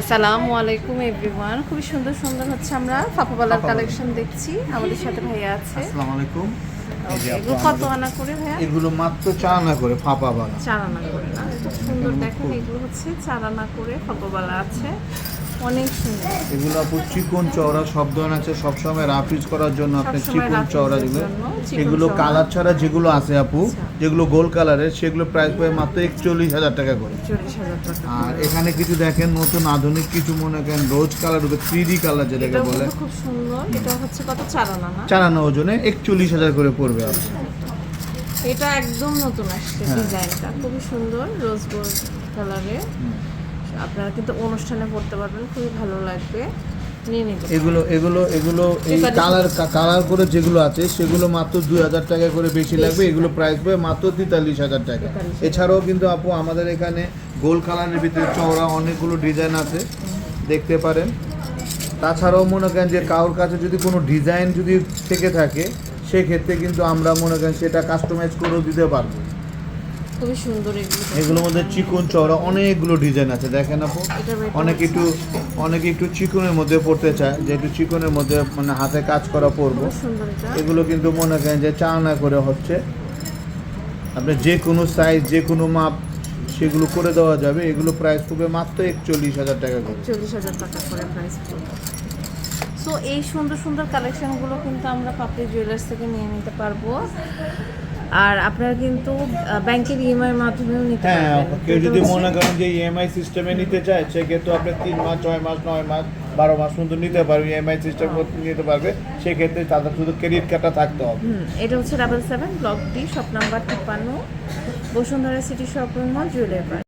আসসালামু আলাইকুম এভরিওয়ান। খুবই সুন্দর সুন্দর হচ্ছে আমরা ফাফাবালার কালেকশন দেখছি। আমাদের সাথে ভাইয়া আছে। আসসালামু আলাইকুম। এগুলো কত আনা করে ভাইয়া? এগুলো মাত্র চার আনা করে ফাঁপা বানা চার আনা করে না। খুব সুন্দর দেখেন এগুলো হচ্ছে চার আনা করে ফাফাবালা আছে। অনেক সুন্দর এগুলো আপু চিকন চওড়া সব ধরনের আছে সবসময় রাফিজ করার জন্য আপনি সবসময় চিকন চওড়া যেগুলো এগুলো কালার ছাড়া যেগুলো আছে আপু আচ্ছা। যেগুলো গোল কালারের সেগুলো প্রাইস পায় মাত্র একচল্লিশ হাজার টাকা করে। আর এখানে কিছু দেখেন নতুন আধুনিক কিছু মনে করেন rose colour three D colour যেটাকে বলে। কিন্তু খুব সুন্দর এটা হচ্ছে কত? চার না? চারানো ওজনে একচল্লিশ হাজার করে পড়বে আপু। এটা একদম নতুন আসছে হ্যাঁ। ডিজাইনটা খুবই সুন্দর রোজ গোল্ড কালারের হুম। আপনারা কিন্তু অনুষ্ঠানে পড়তে পারবেন খুবই ভালো লাগবে। এগুলো এগুলো এগুলো এই কালার কালার করে যেগুলো আছে সেগুলো মাত্র দুই হাজার টাকা করে বেশি লাগবে এগুলো প্রাইস পাবে মাত্র তেতাল্লিশ হাজার টাকা। এছাড়াও কিন্তু আপু আমাদের এখানে গোল কালারের ভিতরে চওড়া অনেকগুলো ডিজাইন আছে দেখতে পারেন। তাছাড়াও মনে করেন যে কারোর কাছে যদি কোনো ডিজাইন যদি থেকে থাকে সেক্ষেত্রে কিন্তু আমরা মনে করেন সেটা কাস্টমাইজ করেও দিতে পারব। খুবই সুন্দর এগুলো। এগুলোর মধ্যে চিকন চওড়া অনেকগুলো ডিজাইন আছে দেখেন আপু। অনেক একটু অনেকে একটু চিকনের মধ্যে পড়তে চায় যে একটু চিকনের মধ্যে মানে হাতে কাজ করা পরবো। এগুলো কিন্তু মনে করেন যে চালনা করে হচ্ছে। আপনি যে কোনো সাইজ যে কোনো মাপ সেগুলো করে দেওয়া যাবে। এগুলো প্রাইস পড়বে মাত্র একচল্লিশ হাজার টাকা করে। চল্লিশ হাজার টাকা করে প্রাইস সো এই সুন্দর সুন্দর কালেকশনগুলো কিন্তু আমরা পাপড়ি জুয়েলার্স থেকে নিয়ে নিতে পারব। আর আপনারা কিন্তু ব্যাংকের ইএমআই মাধ্যমেও নিতে হ্যাঁ কেউ যদি মনে করেন যে ইএমআই সিস্টেমে নিতে চায় সেক্ষেত্রে আপনি তিন মাস ছয় মাস নয় মাস বারো মাস পর্যন্ত নিতে পারবে ইএমআই সিস্টেম নিতে পারবে। সেক্ষেত্রে তাদের শুধু ক্রেডিট কার্ডটা থাকতে হবে। এটা হচ্ছে double seven block D shop number তিপ্পান্ন Bashundhara city shopping mall jewellery